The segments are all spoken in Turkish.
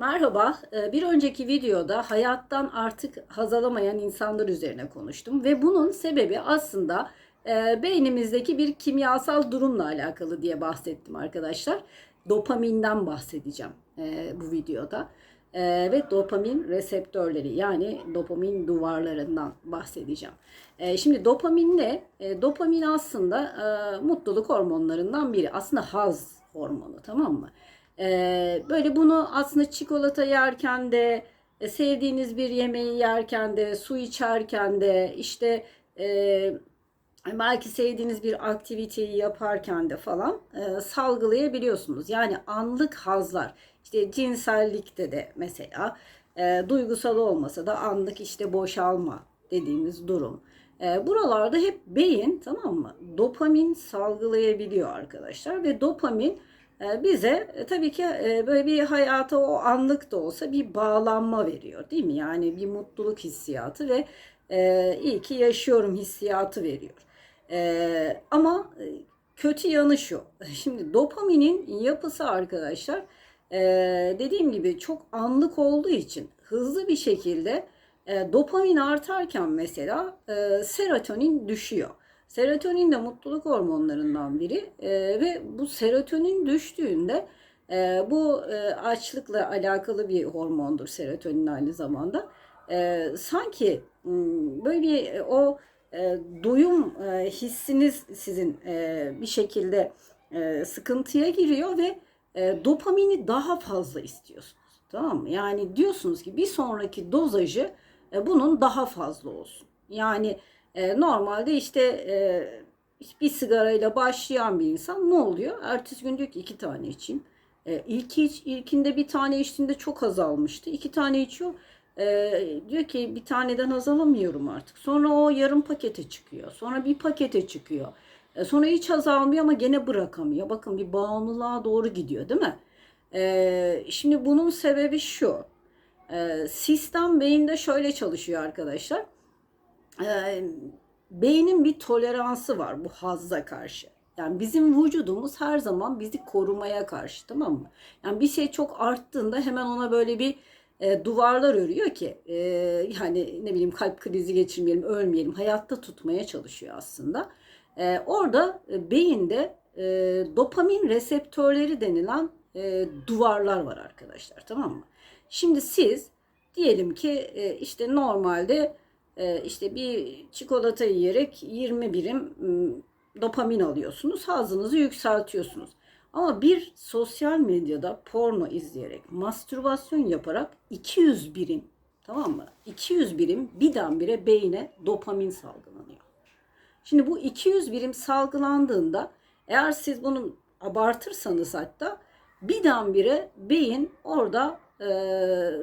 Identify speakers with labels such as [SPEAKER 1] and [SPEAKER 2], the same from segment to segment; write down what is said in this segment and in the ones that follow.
[SPEAKER 1] Merhaba. Ee, Bir önceki videoda hayattan artık haz alamayan insanlar üzerine konuştum ve bunun sebebi aslında e, beynimizdeki bir kimyasal durumla alakalı diye bahsettim arkadaşlar. Dopaminden bahsedeceğim e, bu videoda. E, ve dopamin reseptörleri yani dopamin duvarlarından bahsedeceğim. Şimdi dopamin ne? Dopamin aslında mutluluk hormonlarından biri. Aslında haz hormonu tamam mı? Ee, böyle bunu aslında çikolata yerken de e, sevdiğiniz bir yemeği yerken de su içerken de işte e, belki sevdiğiniz bir aktiviteyi yaparken de falan e, salgılayabiliyorsunuz. Yani anlık hazlar işte cinsellikte de mesela duygusal olmasa da anlık işte boşalma dediğimiz durum. Buralarda hep beyin tamam mı? Dopamin salgılayabiliyor arkadaşlar ve dopamin bize e, tabii ki e, böyle bir hayata o anlık da olsa bir bağlanma veriyor değil mi? Yani bir mutluluk hissiyatı ve iyi ki yaşıyorum hissiyatı veriyor. Ama kötü yanı şu. Şimdi dopaminin yapısı arkadaşlar dediğim gibi çok anlık olduğu için hızlı bir şekilde dopamin artarken mesela serotonin düşüyor. Serotonin de mutluluk hormonlarından biri e, ve bu serotonin düştüğünde e, bu e, açlıkla alakalı bir hormondur serotonin aynı zamanda. E, sanki böyle bir o e, doyum e, hissiniz sizin e, bir şekilde e, sıkıntıya giriyor ve e, dopamini daha fazla istiyorsunuz. Tamam mı? Yani diyorsunuz ki bir sonraki dozajı e, bunun daha fazla olsun. Yani e, normalde işte e, bir sigarayla başlayan bir insan ne oluyor? Ertesi gün diyor ki iki tane içeyim. E, ilk iç, ilkinde bir tane içtiğinde çok azalmıştı. İki tane içiyor. E, diyor ki bir taneden azalamıyorum artık. Sonra o yarım pakete çıkıyor. Sonra bir pakete çıkıyor. E, sonra hiç azalmıyor ama gene bırakamıyor. Bakın bir bağımlılığa doğru gidiyor değil mi? E, şimdi bunun sebebi şu. E, sistem beyinde şöyle çalışıyor arkadaşlar e, beynin bir toleransı var bu hazza karşı. Yani bizim vücudumuz her zaman bizi korumaya karşı tamam mı? Yani bir şey çok arttığında hemen ona böyle bir e, duvarlar örüyor ki e, yani ne bileyim kalp krizi geçirmeyelim, ölmeyelim, hayatta tutmaya çalışıyor aslında. E, orada e, beyinde e, dopamin reseptörleri denilen e, duvarlar var arkadaşlar tamam mı? Şimdi siz diyelim ki e, işte normalde işte bir çikolata yiyerek 20 birim dopamin alıyorsunuz. Hazınızı yükseltiyorsunuz. Ama bir sosyal medyada porno izleyerek, mastürbasyon yaparak 200 birim tamam mı? 200 birim birdenbire beyne dopamin salgılanıyor. Şimdi bu 200 birim salgılandığında eğer siz bunu abartırsanız hatta birdenbire beyin orada e,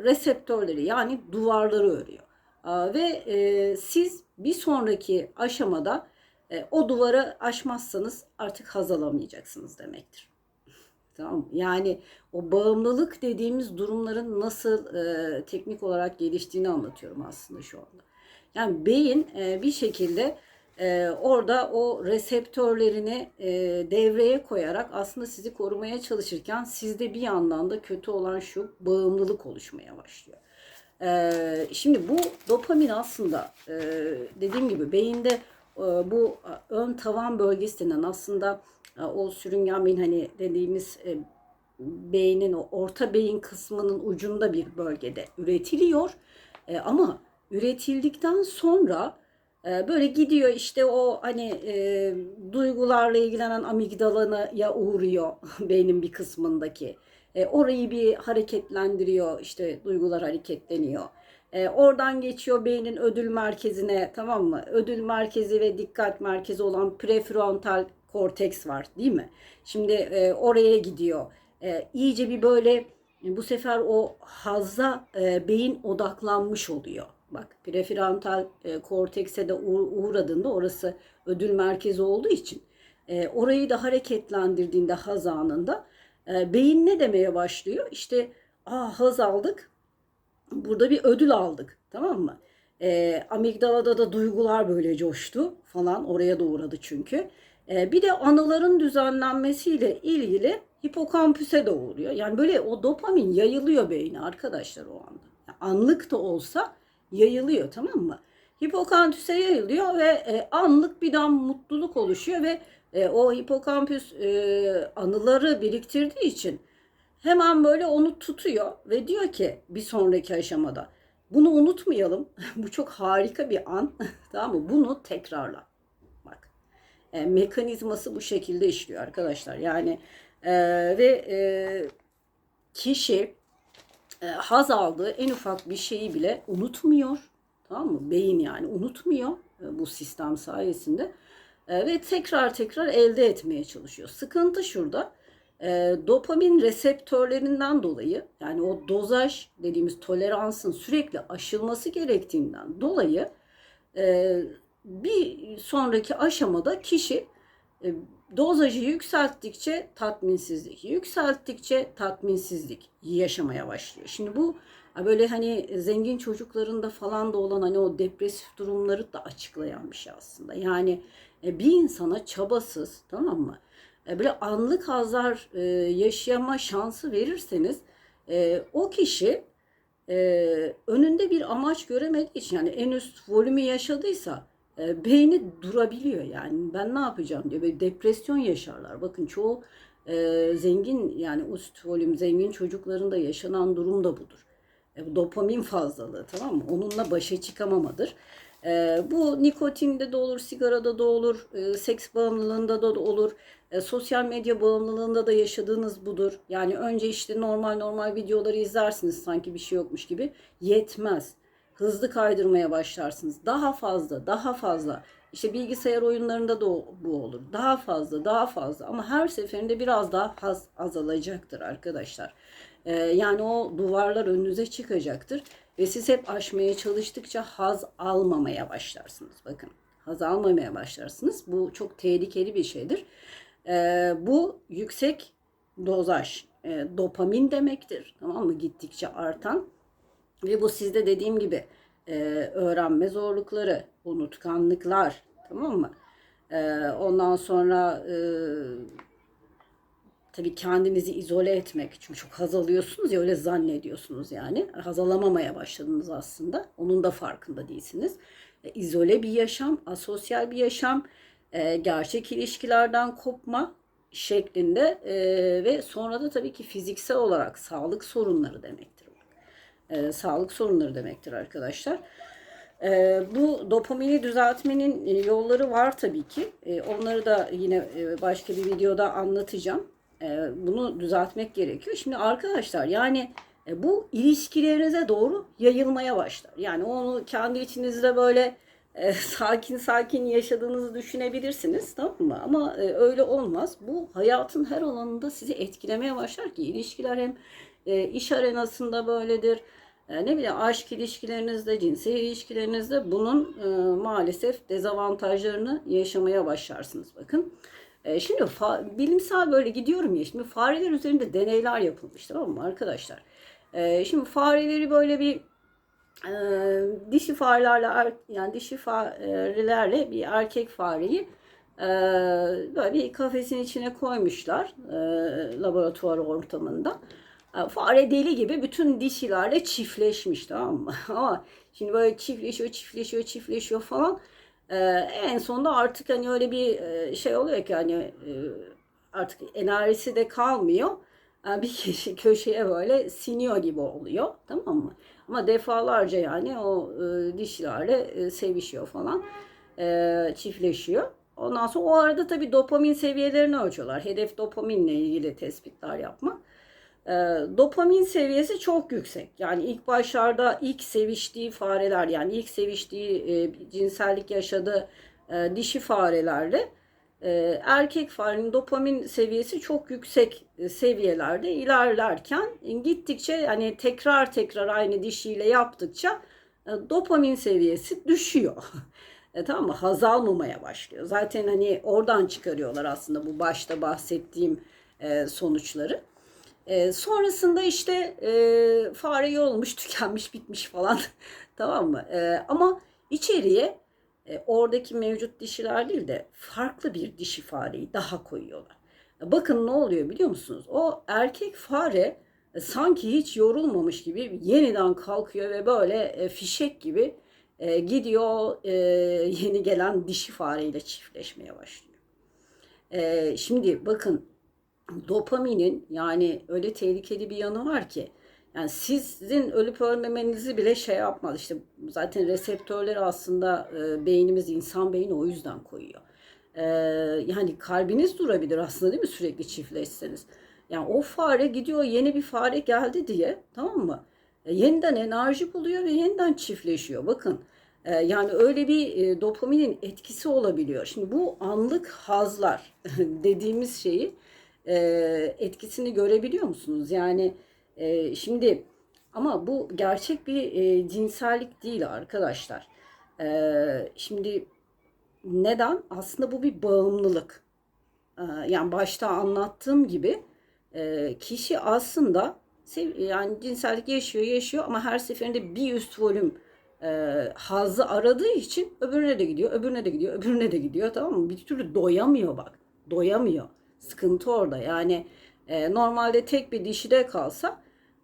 [SPEAKER 1] reseptörleri yani duvarları örüyor. Ve e, siz bir sonraki aşamada e, o duvarı aşmazsanız artık haz alamayacaksınız demektir. Tamam Yani o bağımlılık dediğimiz durumların nasıl e, teknik olarak geliştiğini anlatıyorum aslında şu anda. Yani beyin e, bir şekilde e, orada o reseptörlerini e, devreye koyarak aslında sizi korumaya çalışırken sizde bir yandan da kötü olan şu bağımlılık oluşmaya başlıyor. Ee, şimdi bu dopamin aslında e, dediğim gibi beyinde e, bu ön tavan bölgesi denen aslında e, o sürüngen beyin hani dediğimiz e, beynin o orta beyin kısmının ucunda bir bölgede üretiliyor. E, ama üretildikten sonra e, böyle gidiyor işte o hani e, duygularla ilgilenen amigdalana ya uğruyor beynin bir kısmındaki. E, orayı bir hareketlendiriyor. işte duygular hareketleniyor. E, oradan geçiyor beynin ödül merkezine tamam mı? Ödül merkezi ve dikkat merkezi olan prefrontal korteks var değil mi? Şimdi e, oraya gidiyor. E, iyice bir böyle bu sefer o hazza e, beyin odaklanmış oluyor. Bak prefrontal e, kortekse de uğradığında orası ödül merkezi olduğu için e, orayı da hareketlendirdiğinde haz anında e, beyin ne demeye başlıyor? İşte aa haz aldık. Burada bir ödül aldık. Tamam mı? E, amigdalada da duygular böyle coştu falan. Oraya da uğradı çünkü. E, bir de anıların düzenlenmesiyle ilgili hipokampüse de uğruyor. Yani böyle o dopamin yayılıyor beyne arkadaşlar o anda. Yani anlık da olsa yayılıyor tamam mı? Hipokampüse yayılıyor ve e, anlık bir an mutluluk oluşuyor ve e, o hipokampüs e, anıları biriktirdiği için hemen böyle onu tutuyor ve diyor ki bir sonraki aşamada bunu unutmayalım. Bu çok harika bir an. tamam mı? Bunu tekrarla. Bak. E, mekanizması bu şekilde işliyor arkadaşlar. Yani e, ve e, kişi e, haz aldığı en ufak bir şeyi bile unutmuyor. Tamam mı? Beyin yani unutmuyor e, bu sistem sayesinde. E, ve tekrar tekrar elde etmeye çalışıyor. Sıkıntı şurada. E, dopamin reseptörlerinden dolayı yani o dozaj dediğimiz toleransın sürekli aşılması gerektiğinden dolayı e, bir sonraki aşamada kişi e, dozajı yükselttikçe tatminsizlik, yükselttikçe tatminsizlik yaşamaya başlıyor. Şimdi bu böyle hani zengin çocuklarında falan da olan hani o depresif durumları da açıklayan bir şey aslında. Yani e, bir insana çabasız tamam mı? E, böyle anlık hazlar e, yaşayama şansı verirseniz o kişi önünde bir amaç göremediği için yani en üst volümü yaşadıysa beyni durabiliyor yani ben ne yapacağım diyor böyle depresyon yaşarlar bakın çoğu zengin yani üst volüm zengin çocuklarında yaşanan durum da budur dopamin fazlalığı tamam mı onunla başa çıkamamadır e, bu nikotinde de olur, sigarada da olur, e, seks bağımlılığında da olur, e, sosyal medya bağımlılığında da yaşadığınız budur. Yani önce işte normal normal videoları izlersiniz sanki bir şey yokmuş gibi. Yetmez. Hızlı kaydırmaya başlarsınız. Daha fazla, daha fazla. İşte bilgisayar oyunlarında da bu olur. Daha fazla, daha fazla. Ama her seferinde biraz daha haz azalacaktır arkadaşlar. Ee, yani o duvarlar önünüze çıkacaktır. Ve siz hep aşmaya çalıştıkça haz almamaya başlarsınız. Bakın haz almamaya başlarsınız. Bu çok tehlikeli bir şeydir. Ee, bu yüksek dozaj e, dopamin demektir. Tamam mı? Gittikçe artan ve bu sizde dediğim gibi e, öğrenme zorlukları, unutkanlıklar, tamam mı? E, ondan sonra e, tabii kendinizi izole etmek. Çünkü çok haz alıyorsunuz ya öyle zannediyorsunuz yani. Haz alamamaya başladınız aslında. Onun da farkında değilsiniz. E, izole bir yaşam, asosyal bir yaşam, e, gerçek ilişkilerden kopma şeklinde e, ve sonra da tabii ki fiziksel olarak sağlık sorunları demektir. E, sağlık sorunları demektir arkadaşlar. E, bu dopamini düzeltmenin e, yolları var tabii ki. E, onları da yine e, başka bir videoda anlatacağım. E, bunu düzeltmek gerekiyor. Şimdi arkadaşlar yani e, bu ilişkilerinize doğru yayılmaya başlar. Yani onu kendi içinizde böyle e, sakin sakin yaşadığınızı düşünebilirsiniz tamam mı? Ama öyle olmaz. Bu hayatın her alanında sizi etkilemeye başlar ki ilişkiler hem iş arenasında böyledir. Ne bileyim aşk ilişkilerinizde, cinsel ilişkilerinizde bunun maalesef dezavantajlarını yaşamaya başlarsınız. Bakın. E, şimdi fa- bilimsel böyle gidiyorum ya şimdi fareler üzerinde deneyler yapılmış tamam mı arkadaşlar? E, şimdi fareleri böyle bir e, dişi farelerle er, yani dişi farelerle bir erkek fareyi e, böyle bir kafesin içine koymuşlar e, laboratuvar ortamında. E, fare deli gibi bütün dişilerle çiftleşmiş tamam mı? Ama şimdi böyle çiftleşiyor, çiftleşiyor, çiftleşiyor falan. Ee, en sonunda artık hani öyle bir e, şey oluyor ki hani e, artık enerjisi de kalmıyor. Yani bir kişi köşeye böyle siniyor gibi oluyor. Tamam mı? Ama defalarca yani o e, dişilerle e, sevişiyor falan. E, çiftleşiyor. Ondan sonra o arada tabii dopamin seviyelerini ölçüyorlar. Hedef dopaminle ilgili tespitler yapmak. E, dopamin seviyesi çok yüksek. Yani ilk başlarda ilk seviştiği fareler yani ilk seviştiği e, cinsellik yaşadığı e, dişi farelerle e, erkek farenin dopamin seviyesi çok yüksek seviyelerde ilerlerken gittikçe yani tekrar tekrar aynı dişiyle yaptıkça dopamin seviyesi düşüyor. E, tamam mı? Haz almamaya başlıyor. Zaten hani oradan çıkarıyorlar aslında bu başta bahsettiğim sonuçları. E, sonrasında işte e, fare olmuş, tükenmiş, bitmiş falan. tamam mı? E, ama içeriye e, oradaki mevcut dişiler değil de farklı bir dişi fareyi daha koyuyorlar. Bakın ne oluyor biliyor musunuz? O erkek fare e, sanki hiç yorulmamış gibi yeniden kalkıyor ve böyle e, fişek gibi e, gidiyor e, yeni gelen dişi fareyle çiftleşmeye başlıyor. E, şimdi bakın dopaminin yani öyle tehlikeli bir yanı var ki yani sizin ölüp ölmemenizi bile şey yapmaz. İşte zaten reseptörleri aslında e, beynimiz insan beyni o yüzden koyuyor. E, yani kalbiniz durabilir aslında değil mi sürekli çiftleşseniz. Yani o fare gidiyor yeni bir fare geldi diye tamam mı? E, yeniden enerji buluyor ve yeniden çiftleşiyor. Bakın e, yani öyle bir e, dopaminin etkisi olabiliyor. Şimdi bu anlık hazlar dediğimiz şeyi e, etkisini görebiliyor musunuz? Yani e, şimdi ama bu gerçek bir e, cinsellik değil arkadaşlar. E, şimdi neden? Aslında bu bir bağımlılık. E, yani başta anlattığım gibi e, kişi aslında yani cinsellik yaşıyor yaşıyor ama her seferinde bir üst volüm e, hazzı aradığı için öbürüne de gidiyor, öbürüne de gidiyor, öbürüne de gidiyor tamam mı? Bir türlü doyamıyor bak. Doyamıyor. Sıkıntı orada. Yani e, normalde tek bir dişide kalsa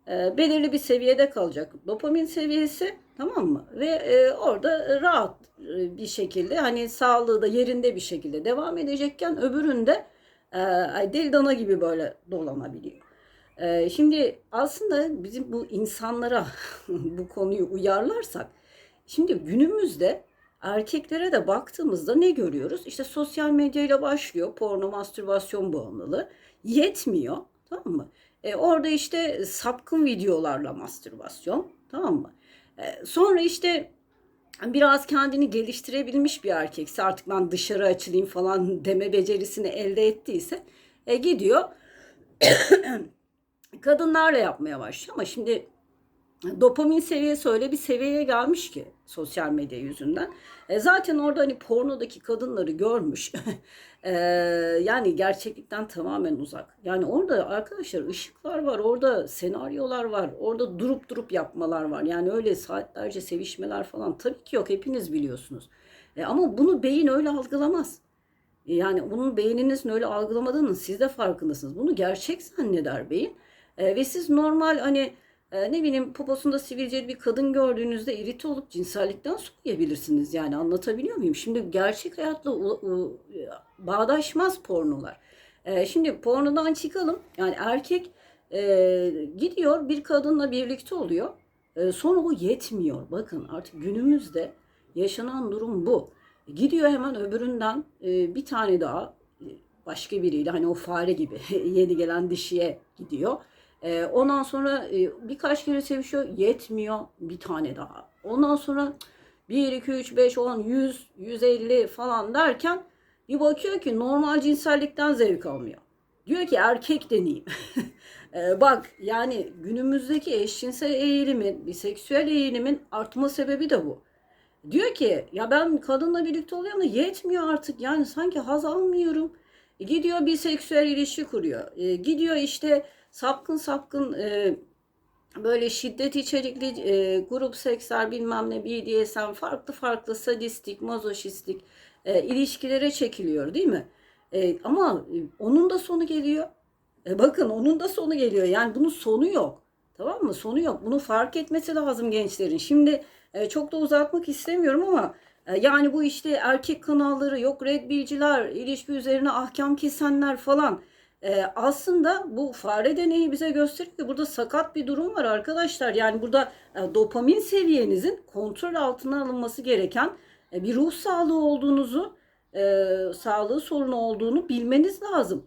[SPEAKER 1] e, belirli bir seviyede kalacak dopamin seviyesi tamam mı? Ve e, orada rahat e, bir şekilde hani sağlığı da yerinde bir şekilde devam edecekken öbüründe e, deli dana gibi böyle dolanabiliyor. E, şimdi aslında bizim bu insanlara bu konuyu uyarlarsak şimdi günümüzde erkeklere de baktığımızda ne görüyoruz? İşte sosyal medyayla başlıyor porno mastürbasyon bağımlılığı. Yetmiyor tamam mı? E, orada işte sapkın videolarla mastürbasyon tamam mı? E, sonra işte biraz kendini geliştirebilmiş bir erkekse artık ben dışarı açılayım falan deme becerisini elde ettiyse e, gidiyor kadınlarla yapmaya başlıyor ama şimdi dopamin seviyesi öyle bir seviyeye gelmiş ki sosyal medya yüzünden. E zaten orada hani pornodaki kadınları görmüş. e, yani gerçeklikten tamamen uzak. Yani orada arkadaşlar ışıklar var, orada senaryolar var, orada durup durup yapmalar var. Yani öyle saatlerce sevişmeler falan tabii ki yok hepiniz biliyorsunuz. E, ama bunu beyin öyle algılamaz. E, yani bunun beyninizin öyle algılamadığının siz de farkındasınız. Bunu gerçek zanneder beyin. E, ve siz normal hani e, ne bileyim poposunda sivilceli bir kadın gördüğünüzde irite olup cinsellikten soğuyabilirsiniz. Yani anlatabiliyor muyum? Şimdi gerçek hayatla u, u, bağdaşmaz pornolar. E, şimdi pornodan çıkalım. Yani erkek e, gidiyor bir kadınla birlikte oluyor. E, sonra o yetmiyor. Bakın artık günümüzde yaşanan durum bu. Gidiyor hemen öbüründen e, bir tane daha e, başka biriyle hani o fare gibi yeni gelen dişiye gidiyor. E, ondan sonra e, birkaç kere sevişiyor yetmiyor bir tane daha. Ondan sonra 1, 2, 3, 5, 10, 100, 150 falan derken bir bakıyor ki normal cinsellikten zevk almıyor. Diyor ki erkek deneyeyim. e, bak yani günümüzdeki eşcinsel eğilimin, biseksüel eğilimin artma sebebi de bu. Diyor ki ya ben kadınla birlikte oluyorum ama yetmiyor artık. Yani sanki haz almıyorum. E, gidiyor bir seksüel ilişki kuruyor. E, gidiyor işte sapkın sapkın e, böyle şiddet içerikli e, grup seksler bilmem ne BDSM farklı farklı sadistik, mazoşistik e, ilişkilere çekiliyor değil mi? E, ama onun da sonu geliyor. E, bakın onun da sonu geliyor. Yani bunun sonu yok. Tamam mı? Sonu yok. Bunu fark etmesi lazım gençlerin. Şimdi e, çok da uzatmak istemiyorum ama e, yani bu işte erkek kanalları yok red bilciler, ilişki üzerine ahkam kesenler falan. E, aslında bu fare deneyi bize gösteriyor ki burada sakat bir durum var arkadaşlar. Yani burada e, dopamin seviyenizin kontrol altına alınması gereken e, bir ruh sağlığı olduğunuzu, e, sağlığı sorunu olduğunu bilmeniz lazım.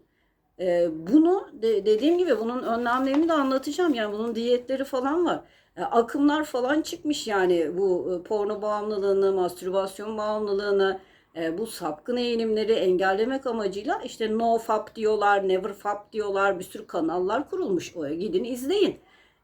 [SPEAKER 1] E, bunu de, dediğim gibi bunun önlemlerini de anlatacağım. Yani bunun diyetleri falan var. E, akımlar falan çıkmış yani bu e, porno bağımlılığını, mastürbasyon bağımlılığını, bu sapkın eğilimleri engellemek amacıyla işte no fap diyorlar, never fap diyorlar, bir sürü kanallar kurulmuş. O gidin izleyin.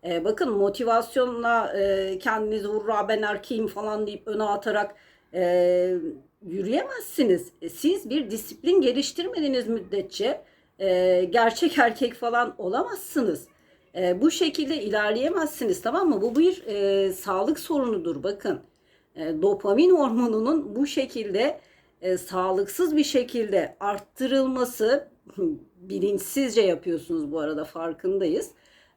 [SPEAKER 1] E, bakın motivasyonla e, kendinizi hurra ben erkeğim falan deyip öne atarak e, yürüyemezsiniz. E, siz bir disiplin geliştirmediğiniz müddetçe e, gerçek erkek falan olamazsınız. E, bu şekilde ilerleyemezsiniz tamam mı? Bu bir e, sağlık sorunudur bakın. e, dopamin hormonunun bu şekilde e, sağlıksız bir şekilde arttırılması bilinçsizce yapıyorsunuz bu arada farkındayız.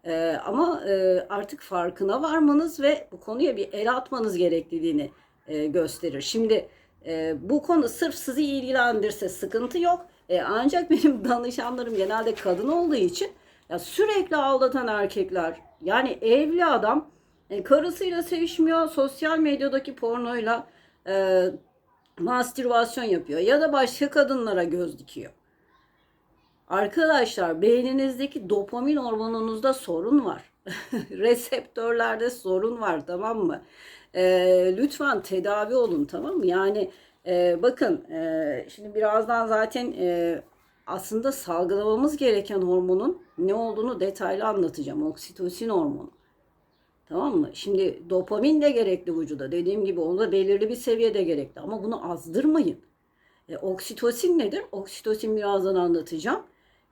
[SPEAKER 1] E, ama e, artık farkına varmanız ve bu konuya bir el atmanız gerektiğini e, gösterir. Şimdi e, bu konu sırf sizi ilgilendirse sıkıntı yok. E, ancak benim danışanlarım genelde kadın olduğu için ya sürekli aldatan erkekler yani evli adam e, karısıyla sevişmiyor sosyal medyadaki pornoyla e, mastürbasyon yapıyor ya da başka kadınlara göz dikiyor. Arkadaşlar beyninizdeki dopamin hormonunuzda sorun var. Reseptörlerde sorun var tamam mı? E, lütfen tedavi olun tamam mı? Yani e, bakın e, şimdi birazdan zaten e, aslında salgılamamız gereken hormonun ne olduğunu detaylı anlatacağım. Oksitosin hormonu. Tamam mı? Şimdi dopamin de gerekli vücuda. Dediğim gibi onu da belirli bir seviyede gerekli. Ama bunu azdırmayın. E, oksitosin nedir? Oksitosin birazdan anlatacağım.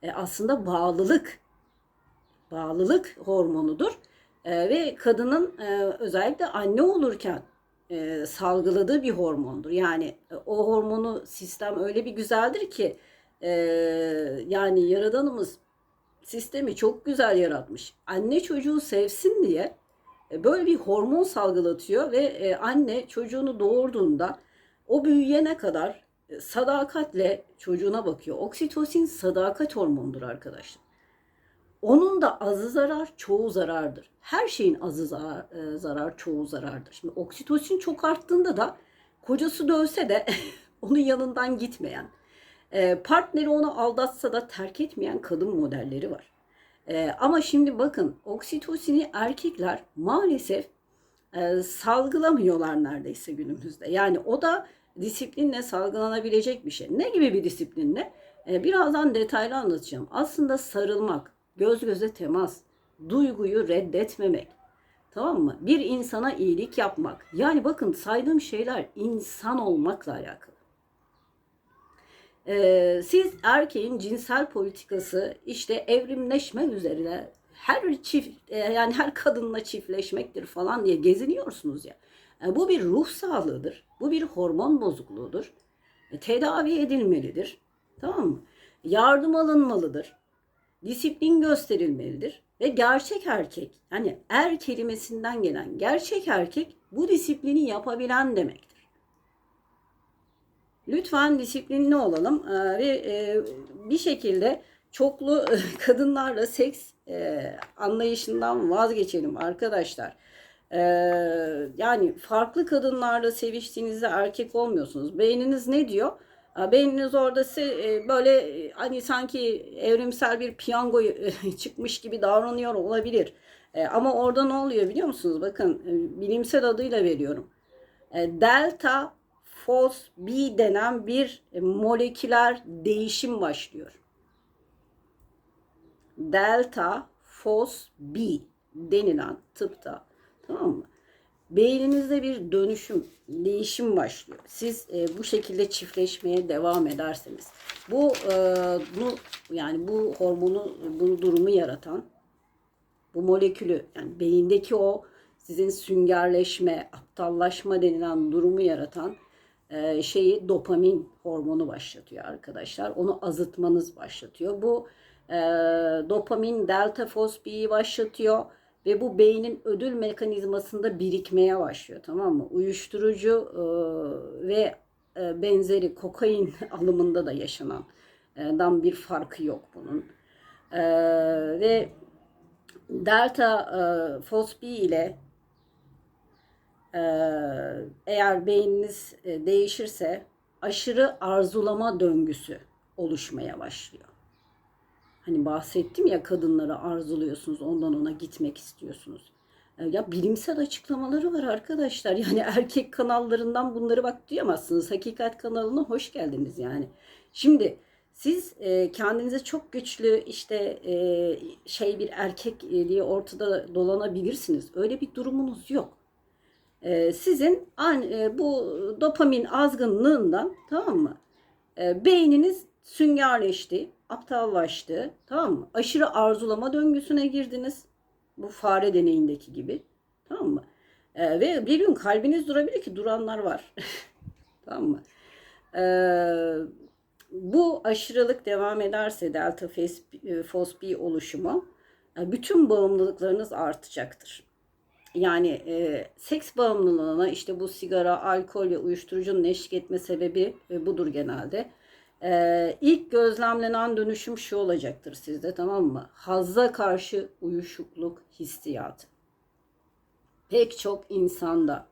[SPEAKER 1] E, aslında bağlılık. Bağlılık hormonudur. E, ve kadının e, özellikle anne olurken e, salgıladığı bir hormondur. Yani e, o hormonu sistem öyle bir güzeldir ki e, yani yaradanımız sistemi çok güzel yaratmış. Anne çocuğu sevsin diye böyle bir hormon salgılatıyor ve e, anne çocuğunu doğurduğunda o büyüyene kadar e, sadakatle çocuğuna bakıyor. Oksitosin sadakat hormonudur arkadaşlar. Onun da azı zarar, çoğu zarardır. Her şeyin azı zarar, e, zarar çoğu zarardır. Şimdi oksitosin çok arttığında da kocası dövse de onun yanından gitmeyen, e, partneri onu aldatsa da terk etmeyen kadın modelleri var. E, ama şimdi bakın oksitosini erkekler maalesef e, salgılamıyorlar neredeyse günümüzde. Yani o da disiplinle salgılanabilecek bir şey. Ne gibi bir disiplinle? E, birazdan detaylı anlatacağım. Aslında sarılmak, göz göze temas, duyguyu reddetmemek. Tamam mı? Bir insana iyilik yapmak. Yani bakın saydığım şeyler insan olmakla alakalı. Ee, siz erkeğin cinsel politikası işte evrimleşme üzerine her çift e, yani her kadınla çiftleşmektir falan diye geziniyorsunuz ya. E, bu bir ruh sağlığıdır. Bu bir hormon bozukluğudur. E, tedavi edilmelidir. Tamam mı? Yardım alınmalıdır. Disiplin gösterilmelidir. Ve gerçek erkek yani er kelimesinden gelen gerçek erkek bu disiplini yapabilen demektir. Lütfen disiplinli olalım ee, ve e, bir şekilde çoklu kadınlarla seks e, anlayışından vazgeçelim arkadaşlar. Ee, yani farklı kadınlarla seviştiğinizde erkek olmuyorsunuz. Beyniniz ne diyor? Beyniniz orada e, böyle e, hani sanki evrimsel bir piyango e, çıkmış gibi davranıyor olabilir. E, Ama orada ne oluyor biliyor musunuz? Bakın e, bilimsel adıyla veriyorum. E, Delta Fos B denen bir e, moleküler değişim başlıyor. Delta Fos B denilen tıpta tamam mı? Beyninizde bir dönüşüm, değişim başlıyor. Siz e, bu şekilde çiftleşmeye devam ederseniz. Bu e, bunu yani bu hormonu, bu durumu yaratan bu molekülü yani beyindeki o sizin süngerleşme, aptallaşma denilen durumu yaratan e, şeyi dopamin hormonu başlatıyor arkadaşlar. Onu azıtmanız başlatıyor. Bu e, dopamin delta fosbiyi başlatıyor ve bu beynin ödül mekanizmasında birikmeye başlıyor tamam mı? Uyuşturucu e, ve e, benzeri kokain alımında da yaşanan dan bir farkı yok bunun. E, ve delta e, fosbi ile eğer beyniniz e, değişirse aşırı arzulama döngüsü oluşmaya başlıyor. Hani bahsettim ya kadınları arzuluyorsunuz, ondan ona gitmek istiyorsunuz. E, Ya bilimsel açıklamaları var arkadaşlar. Yani erkek kanallarından bunları bak duyamazsınız. Hakikat kanalına hoş geldiniz yani. Şimdi siz e, kendinize çok güçlü işte e, şey bir erkek diye ortada dolanabilirsiniz. Öyle bir durumunuz yok. E, sizin e, bu dopamin azgınlığından tamam mı? E, beyniniz süngerleşti, aptallaştı, tamam mı? Aşırı arzulama döngüsüne girdiniz. Bu fare deneyindeki gibi. Tamam mı? E, ve bir gün kalbiniz durabilir ki duranlar var. tamam mı? E, bu aşırılık devam ederse delta fosbi oluşumu e, bütün bağımlılıklarınız artacaktır. Yani e, seks bağımlılığına işte bu sigara, alkol ve uyuşturucunun eşlik etme sebebi e, budur genelde. E, ilk gözlemlenen dönüşüm şu olacaktır sizde tamam mı? Hazza karşı uyuşukluk hissiyatı. Pek çok insanda.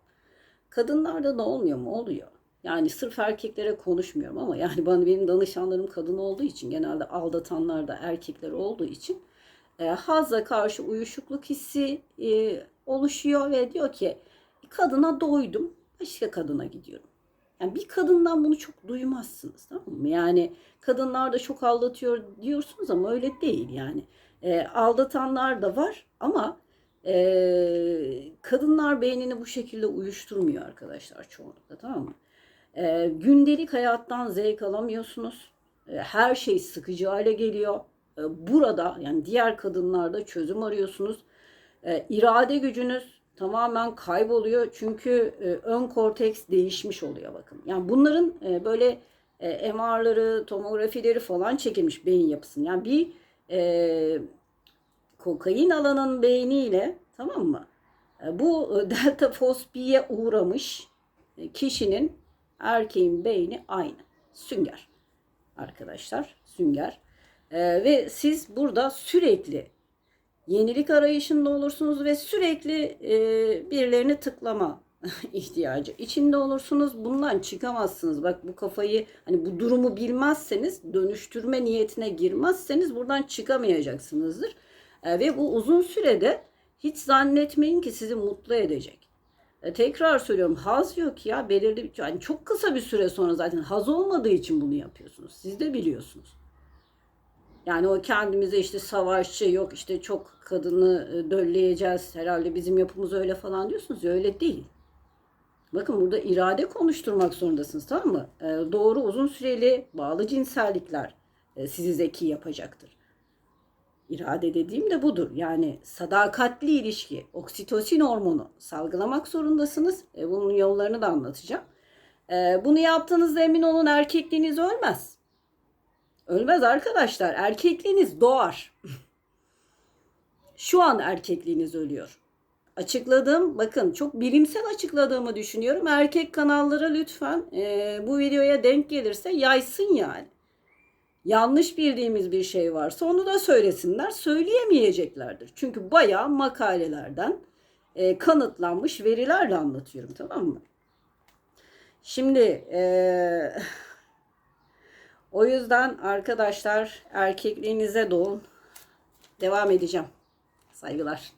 [SPEAKER 1] Kadınlarda da olmuyor mu? Oluyor. Yani sırf erkeklere konuşmuyorum ama yani bana benim danışanlarım kadın olduğu için genelde aldatanlar da erkekler olduğu için e, hazza karşı uyuşukluk hissi e, oluşuyor ve diyor ki kadına doydum başka kadına gidiyorum. Yani bir kadından bunu çok duymazsınız tamam mı? Yani kadınlar da çok aldatıyor diyorsunuz ama öyle değil yani. E, aldatanlar da var ama e, kadınlar beynini bu şekilde uyuşturmuyor arkadaşlar çoğunlukla tamam mı? E, gündelik hayattan zevk alamıyorsunuz. E, her şey sıkıcı hale geliyor. E, burada yani diğer kadınlarda çözüm arıyorsunuz. E, irade gücünüz tamamen kayboluyor çünkü e, ön korteks değişmiş oluyor bakın. Yani bunların e, böyle e, MR'ları, tomografileri falan çekilmiş beyin yapısını. Yani bir e, kokain alanın beyniyle tamam mı? Bu delta fosbiye uğramış kişinin erkeğin beyni aynı. Sünger arkadaşlar. Sünger. E, ve siz burada sürekli yenilik arayışında olursunuz ve sürekli e, birilerini tıklama ihtiyacı içinde olursunuz. Bundan çıkamazsınız. Bak bu kafayı hani bu durumu bilmezseniz dönüştürme niyetine girmezseniz buradan çıkamayacaksınızdır. E, ve bu uzun sürede hiç zannetmeyin ki sizi mutlu edecek. E, tekrar söylüyorum haz yok ya belirli yani çok kısa bir süre sonra zaten haz olmadığı için bunu yapıyorsunuz. Siz de biliyorsunuz. Yani o kendimize işte savaşçı yok işte çok kadını e, dölleyeceğiz herhalde bizim yapımız öyle falan diyorsunuz ya öyle değil. Bakın burada irade konuşturmak zorundasınız tamam mı? E, doğru uzun süreli bağlı cinsellikler e, sizi zeki yapacaktır. İrade dediğim de budur. Yani sadakatli ilişki, oksitosin hormonu salgılamak zorundasınız. E, bunun yollarını da anlatacağım. E, bunu yaptığınızda emin olun erkekliğiniz ölmez. Ölmez arkadaşlar. Erkekliğiniz doğar. Şu an erkekliğiniz ölüyor. Açıkladım. Bakın çok bilimsel açıkladığımı düşünüyorum. Erkek kanallara lütfen e, bu videoya denk gelirse yaysın yani. Yanlış bildiğimiz bir şey varsa onu da söylesinler. Söyleyemeyeceklerdir. Çünkü bayağı makalelerden e, kanıtlanmış verilerle anlatıyorum tamam mı? Şimdi eee o yüzden arkadaşlar erkekliğinize doğun. Devam edeceğim. Saygılar.